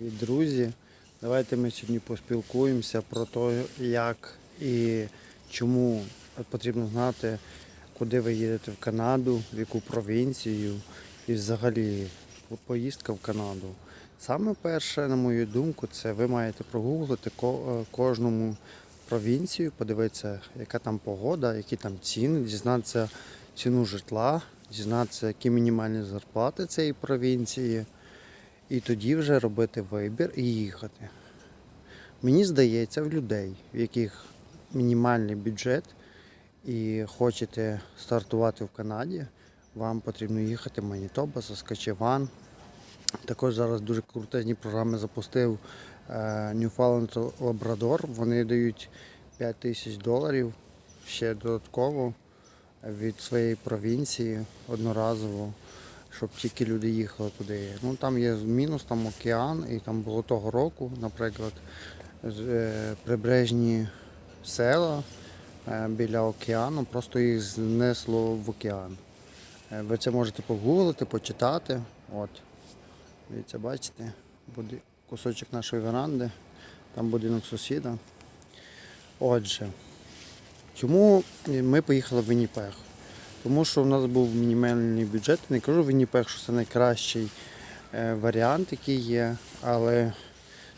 Друзі, давайте ми сьогодні поспілкуємося про те, як і чому потрібно знати, куди ви їдете в Канаду, в яку провінцію і взагалі поїздка в Канаду. Саме перше, на мою думку, це ви маєте прогуглити е, кожному провінцію, подивитися, яка там погода, які там ціни, дізнатися ціну житла, дізнатися, які мінімальні зарплати цієї провінції. І тоді вже робити вибір і їхати. Мені здається, в людей, в яких мінімальний бюджет і хочете стартувати в Канаді, вам потрібно їхати в Манітоба, Saskatchewan. Також зараз дуже крутезні програми запустив е, Newfoundland Labrador. Вони дають 5 тисяч доларів ще додатково від своєї провінції одноразово щоб тільки люди їхали туди. Ну там є мінус, там океан, і там було того року, наприклад, е, прибережні села е, біля океану, просто їх знесло в океан. Е, Ви це можете погуглити, почитати. От. Дивіться, бачите, буде кусочок нашої веранди, там будинок сусіда. Отже, чому ми поїхали в Вінніпег? Тому що в нас був мінімальний бюджет. Не кажу Вінніпег, що це найкращий е, варіант, який є. Але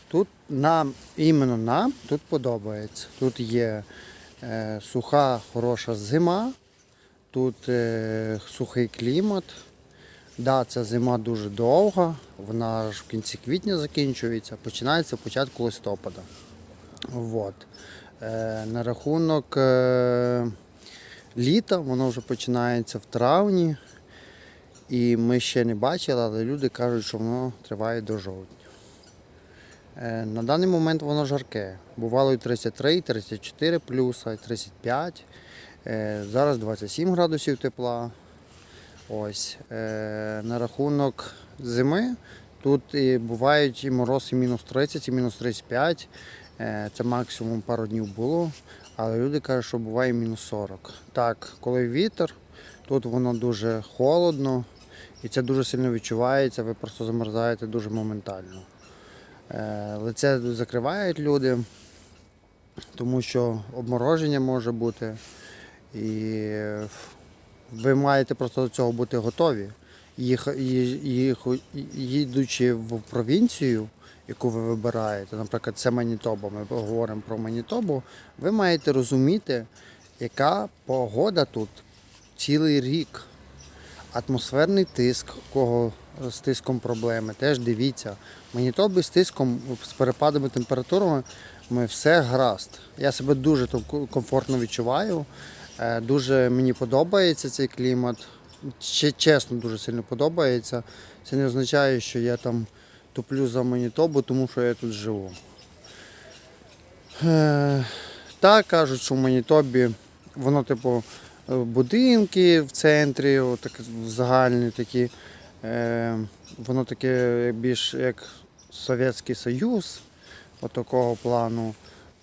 тут нам, іменно нам тут подобається. Тут є е, суха, хороша зима, тут е, сухий клімат. Да, ця зима дуже довга, вона ж в кінці квітня закінчується, починається початку листопада. Вот. Е, на рахунок е, літа, воно вже починається в травні. І ми ще не бачили, але люди кажуть, що воно триває до жовтня. Е, На даний момент воно жарке. Бувало і 33, і 34 плюса, і 35. Е, Зараз 27 градусів тепла. Ось. Е, На рахунок зими тут і бувають і мороз, і мінус 30, і мінус 35. Е, Це максимум пару днів було. Але люди кажуть, що буває мінус 40. Так, коли вітер, тут воно дуже холодно і це дуже сильно відчувається, ви просто замерзаєте дуже моментально. Е, Лице закривають люди, тому що обмороження може бути. І ви маєте просто до цього бути готові. Їх, їдучи в провінцію, яку ви вибираєте, наприклад, це Манітоба, ми говоримо про Манітобу, ви маєте розуміти, яка погода тут цілий рік. Атмосферний тиск, кого з тиском проблеми, теж дивіться. В Манітобі з тиском, з перепадами температурами ми все гаразд. Я себе дуже комфортно відчуваю. Е, Дуже мені подобається цей клімат. Чесно дуже сильно подобається. Це не означає, що я там туплю за Манітобу, тому що я тут живу. Е, Так кажуть, що в Манітобі воно, типу, е, будинки в центрі, отак, загальні такі. Е, воно таке більш як Совєтський Союз, от такого плану.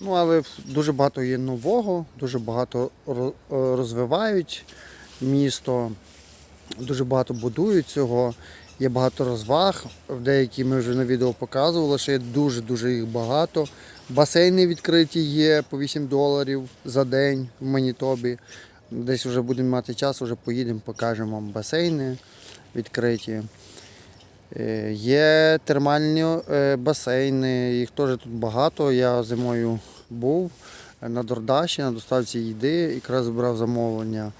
Ну, але дуже багато є нового, дуже багато розвивають місто, дуже багато будують цього. Є багато розваг. Деякі ми вже на відео показували, що є дуже-дуже їх багато. Басейни відкриті є по 8 доларів за день в Манітобі. Десь вже будемо мати час, вже поїдемо, покажемо вам басейни відкриті. Е, Є термальні е, басейни, їх теж тут багато. Я зимою був на Дордаші, на доставці їди, якраз брав замовлення.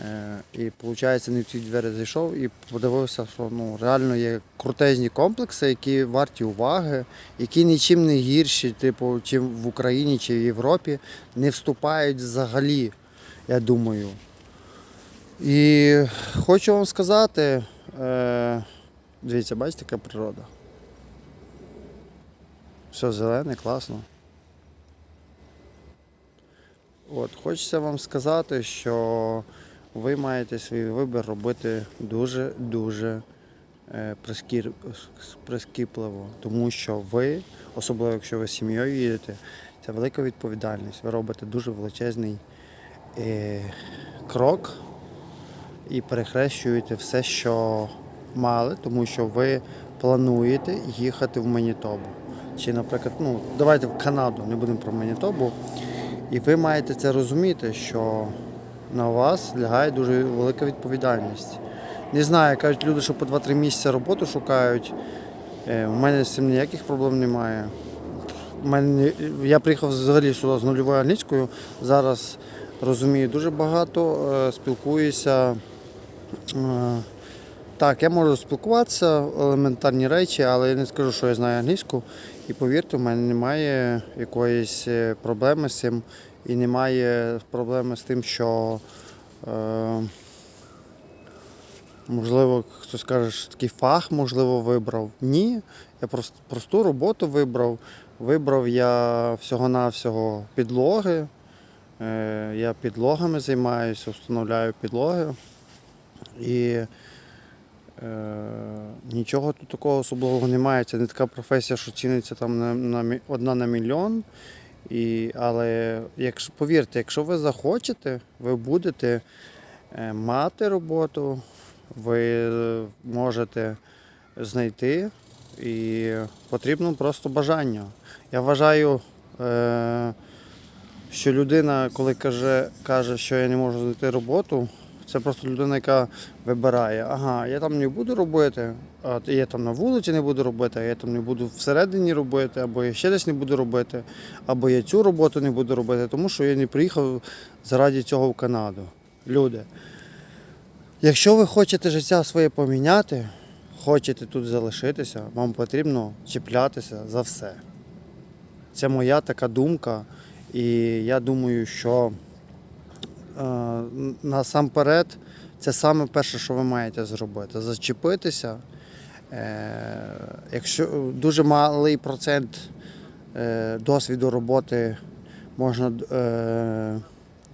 Е, І виходить, не в ті двері зайшов і подивився, що ну, реально є крутезні комплекси, які варті уваги, які нічим не гірші, типу, чим в Україні чи в Європі, не вступають взагалі, я думаю. І хочу вам сказати, е, дивіться, бачите, яка природа. Все зелене, класно. От, хочеться вам сказати, що ви маєте свій вибір робити дуже-дуже е, прискіпливо, тому що ви, особливо якщо ви з сім'єю їдете, це велика відповідальність. Ви робите дуже величезний е, крок і перехрещуєте все, що мали, тому що ви плануєте їхати в Манітобу. Чи, наприклад, ну, давайте в Канаду, не будемо про Манітобу. І ви маєте це розуміти, що на вас лягає дуже велика відповідальність. Не знаю, кажуть люди, що по 2-3 місяці роботу шукають. Е, У мене з цим ніяких проблем немає. У мене, я приїхав взагалі сюди з нульовою англійською. Зараз розумію дуже багато, е, спілкуюся. Е, Так, я можу спілкуватися, елементарні речі, але я не скажу, що я знаю англійську. І повірте, в мене немає якоїсь е, проблеми з цим. І немає проблеми з тим, що е, можливо хтось каже, що такий фах, можливо, вибрав. Ні. Я просто просту роботу вибрав. Вибрав я всього-навсього підлоги. Е, Я підлогами займаюся, встановляю підлоги. І е, нічого тут такого особливого немає. Це не така професія, що ціниться там на, на одна на мільйон. І, але якщо повірте, якщо ви захочете, ви будете е, мати роботу, ви можете знайти і потрібно просто бажання. Я вважаю, е, що людина, коли каже, каже, що я не можу знайти роботу, це просто людина, яка вибирає, ага, я там не буду робити, а я там на вулиці не буду робити, а я там не буду всередині робити, або я ще десь не буду робити, або я цю роботу не буду робити, тому що я не приїхав заради цього в Канаду. Люди, якщо ви хочете життя своє поміняти, хочете тут залишитися, вам потрібно чіплятися за все. Це моя така думка, і я думаю, що насамперед це саме перше, що ви маєте зробити. Зачепитися. Е, якщо дуже малий процент е, досвіду роботи можна е,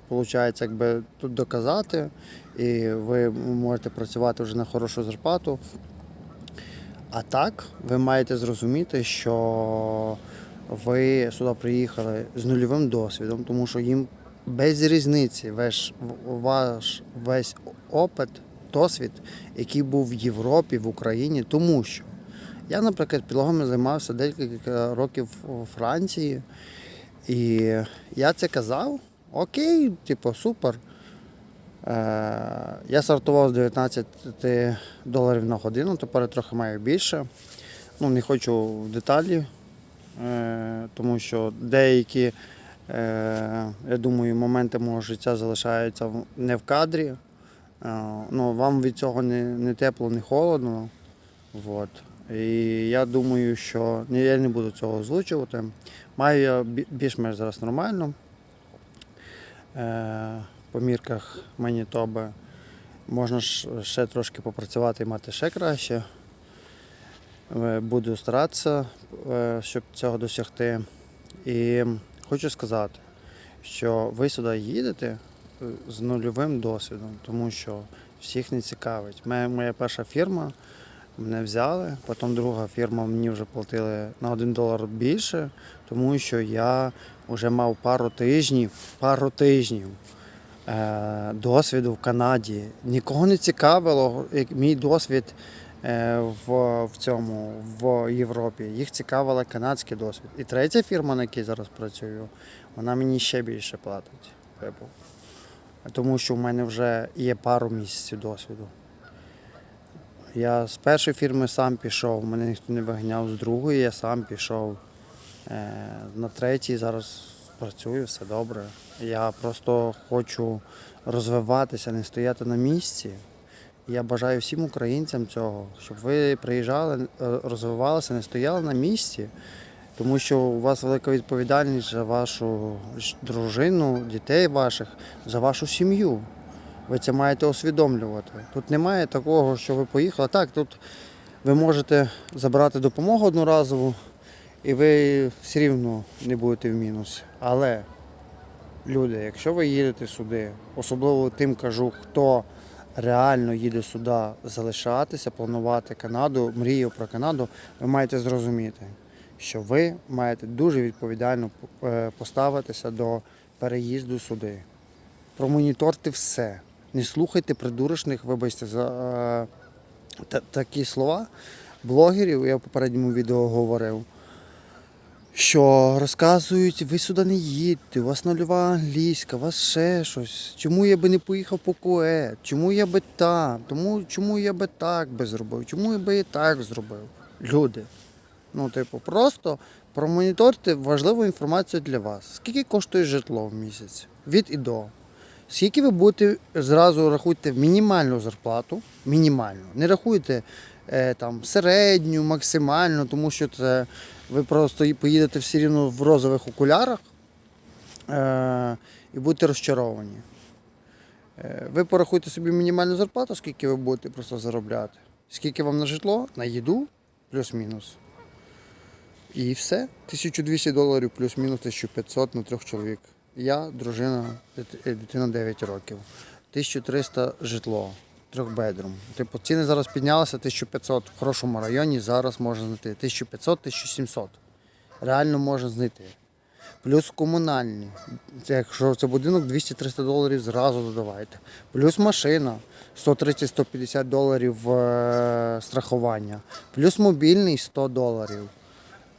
получається, якби тут доказати, і ви можете працювати вже на хорошу зарплату. А так, ви маєте зрозуміти, що ви сюди приїхали з нульовим досвідом, тому що їм без різниці ваш, ваш весь опит, досвід, який був в Європі, в Україні, тому що я, наприклад, підлогами займався декілька років у Франції, і я це казав, окей, типу, супер. Е, Я стартував з 19 доларів на годину, тепер трохи маю більше. Ну, не хочу в деталі, е, тому що деякі, я думаю, моменти мого життя залишаються не в кадрі. Е, Ну, вам від цього не, не тепло, не холодно. Вот. І я думаю, що я не буду цього озвучувати. Маю я більш-менш зараз нормально. Е, по мірках Манітоби. Можна ще трошки попрацювати і мати ще краще. Е, Буду старатися, е, щоб цього досягти. І хочу сказати, що ви сюди їдете е, з нульовим досвідом, тому що всіх не цікавить. Моя, моя перша фірма мене взяли, потім друга фірма мені вже платили на 1 долар більше, тому що я вже мав пару тижнів, пару тижнів е, досвіду в Канаді. Нікого не цікавило, як мій досвід в, в цьому в Європі. Їх цікавила канадський досвід. І третя фірма, на якій зараз працюю, вона мені ще більше платить. Типу. Тому що в мене вже є пару місяців досвіду. Я з першої фірми сам пішов, мене ніхто не виганяв, з другої я сам пішов. Е, На третій зараз працюю, все добре. Я просто хочу розвиватися, не стояти на місці. Я бажаю всім українцям цього, щоб ви приїжджали, е, розвивалися, не стояли на місці, тому що у вас велика відповідальність за вашу дружину, дітей ваших, за вашу сім'ю. Ви це маєте усвідомлювати. Тут немає такого, що ви поїхали. Так, тут ви можете забрати допомогу одноразову, і ви все рівно не будете в мінус. Але, люди, якщо ви їдете сюди, особливо тим кажу, хто реально їде сюди залишатися, планувати Канаду, мрію про Канаду, ви маєте зрозуміти, що ви маєте дуже відповідально е, поставитися до переїзду сюди. Промоніторте все. Не слухайте придурочних, вибачте за е, та- такі слова. блогерів, я в попередньому відео говорив, що розказують, ви сюди не їдьте, у вас нульова англійська, у вас ще щось. Чому я би не поїхав по КУЕ? Чому я би там? Тому чому я би так би зробив? Чому я би і так зробив? Люди. Ну, типу, просто промоніторте важливу інформацію для вас. Скільки коштує житло в місяць? Від і до. Скільки ви будете зразу рахуйте мінімальну зарплату, мінімальну. Не рахуйте е, там середню, максимальну, тому що це ви просто поїдете все рівно в розових окулярах е, і будете розчаровані. Е, ви порахуйте собі мінімальну зарплату, скільки ви будете просто заробляти. Скільки вам на житло, на їду, плюс-мінус. І все. 1200 доларів плюс-мінус 1500 на трьох чоловік. Я, дружина, е, дитина 9 років. 1300 житло, трьохбедрум. Типу, ціни зараз піднялися 1500 в хорошому районі, зараз можна знайти 1500-1700. Реально можна знайти. Плюс комунальні. Це якщо це будинок 200-300 доларів зразу додавайте. Плюс машина 130-150 доларів е, страхування. Плюс мобільний 100 доларів.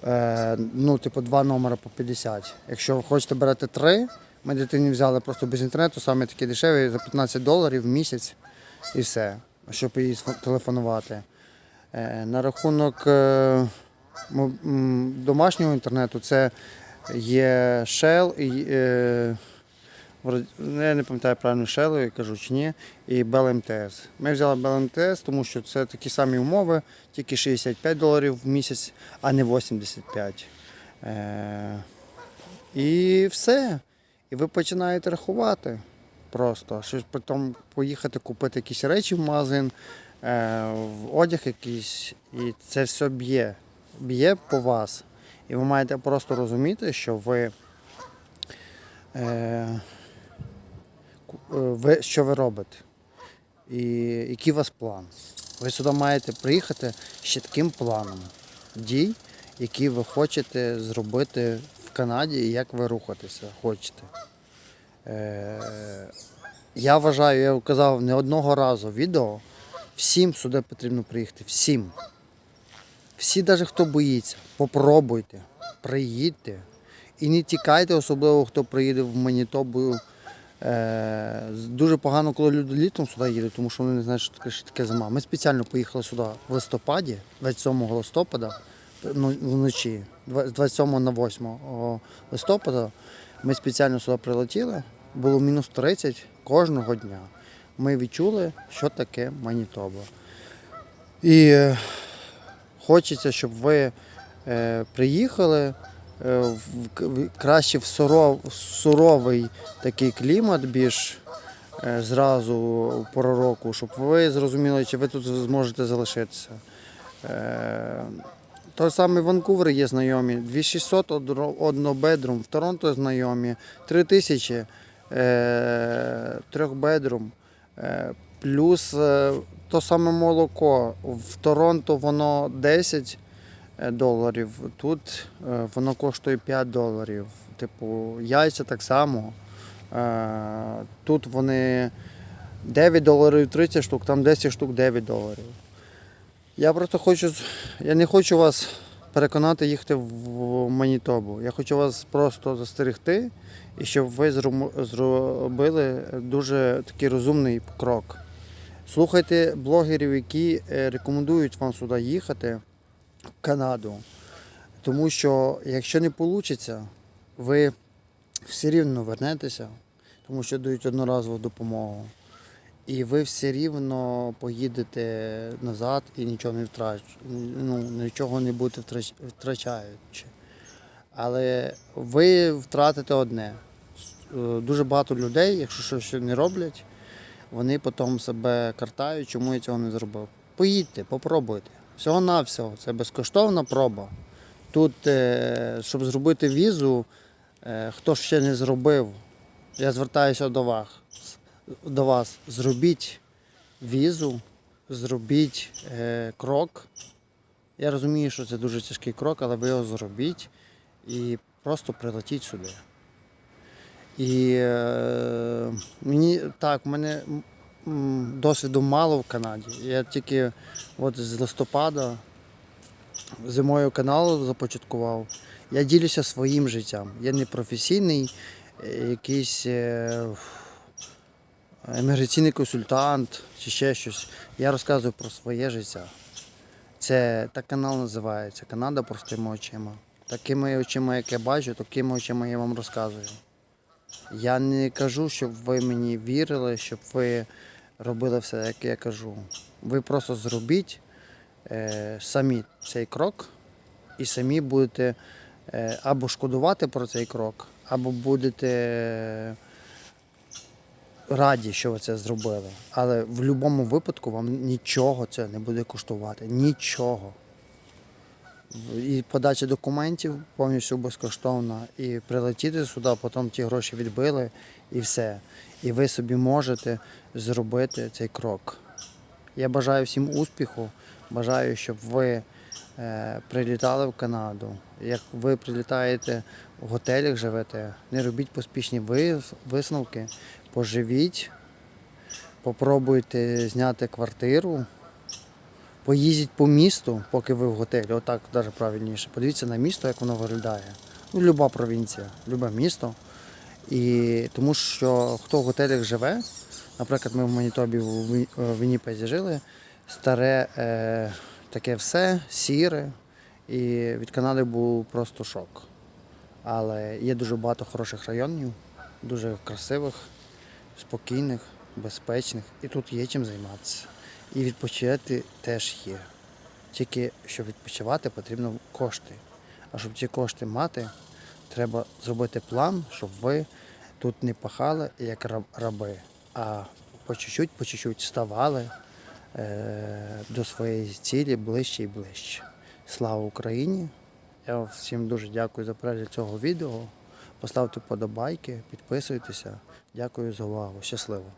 Е, ну, типу, два номера по 50. Якщо ви хочете берете три, ми дитині взяли просто без інтернету, саме такі дешеві, за 15 доларів в місяць і все, щоб їй телефонувати. Е, на рахунок е, домашнього інтернету це є Shell і. Е, ну, я не пам'ятаю правильно Shell, я кажу чи ні, і Bell MTS. Ми взяли Bell MTS, тому що це такі самі умови, тільки 65 доларів в місяць, а не 85. Е, і все. І ви починаєте рахувати просто. Щось потім поїхати купити якісь речі в магазин, е, в одяг якийсь, і це все б'є. Б'є по вас. І ви маєте просто розуміти, що ви. Е, е, ви що ви робите? І який у вас план? Ви сюди маєте приїхати ще таким планом дій, які ви хочете зробити в Канаді і як ви рухатися хочете. Е, я вважаю, я казав не одного разу відео, всім сюди потрібно приїхати. Всім. Всі, навіть хто боїться, попробуйте, приїдьте. І не тікайте, особливо хто приїде в Манітобу. Е, дуже погано, коли люди літом сюди їдуть, тому що вони не знають, що таке, що таке зима. Ми спеціально поїхали сюди в листопаді, 27 листопада, ну, вночі, з 27 на 8 листопада. Ми спеціально сюди прилетіли, було мінус 30 кожного дня. Ми відчули, що таке Манітоба. І е, хочеться, щоб ви е, приїхали е, в, краще в суровий такий клімат більш зразу в пору року, щоб ви зрозуміли, чи ви тут зможете залишитися. Той самий Ванкувер є знайомі, 2600 одро- однобедрум, в Торонто знайомі, 3000 е, трьохбедрум, е, плюс е, то саме молоко. В Торонто воно 10 е, доларів, тут воно коштує 5 доларів. Типу, яйця так само. Тут вони 9 доларів 30 штук, там 10 штук 9 доларів. Я просто хочу, я не хочу вас переконати їхати в Манітобу. Я хочу вас просто застерегти і щоб ви зробили дуже такий розумний крок. Слухайте блогерів, які е, рекомендують вам сюди їхати, в Канаду. Тому що якщо не вийде, ви все рівно вернетеся, тому що дають одноразову допомогу. І ви все рівно поїдете назад і нічого не втрач... ну, нічого не будете втрач... втрачаючи. Але ви втратите одне. Е, Дуже багато людей, якщо щось не роблять, вони потім себе картають, чому я цього не зробив. Поїдьте, попробуйте. Всього-навсього, це безкоштовна проба. Тут, е, щоб зробити візу, е, хто ще не зробив, я звертаюся до вас. До вас. Зробіть візу, зробіть е, крок. Я розумію, що це дуже тяжкий крок, але ви його зробіть і просто прилетіть сюди. І е, мені так, в мене досвіду мало в Канаді. Я тільки от з листопада зимою канал започаткував. Я ділюся своїм життям. Я не професійний, е, якийсь е, еміграційний консультант чи ще щось. Я розказую про своє життя. Це так канал називається Канада простими очима. Такими очима, як я бачу, такими очима я вам розказую. Я не кажу, щоб ви мені вірили, щоб ви робили все, як я кажу. Ви просто зробіть е, самі цей крок і самі будете е, або шкодувати про цей крок, або будете раді, що ви це зробили. Але в будь-якому випадку вам нічого це не буде коштувати. Нічого. І подача документів повністю безкоштовна. І прилетіти сюди, потім ті гроші відбили і все. І ви собі можете зробити цей крок. Я бажаю всім успіху. Бажаю, щоб ви е, прилітали в Канаду. Як ви прилітаєте в готелях, живете, не робіть поспішні висновки, поживіть, попробуйте зняти квартиру, поїздіть по місту, поки ви в готелі, отак навіть правильніше. Подивіться на місто, як воно виглядає. Ну, люба провінція, любе місто. І тому що хто в готелях живе, наприклад, ми в Манітобі в Ві- Вінніпезі жили, старе е, таке все, сіре, і від Канади був просто шок. Але є дуже багато хороших районів, дуже красивих, спокійних, безпечних. І тут є чим займатися. І відпочити теж є. Тільки щоб відпочивати, потрібно кошти. А щоб ці кошти мати, треба зробити план, щоб ви тут не пахали як раби, а по чуть-чуть, по чуть-чуть ставали е, до своєї цілі ближче і ближче. Слава Україні! Я всім дуже дякую за перегляд цього відео. Поставте подобайки, підписуйтеся. Дякую за увагу. Щасливо!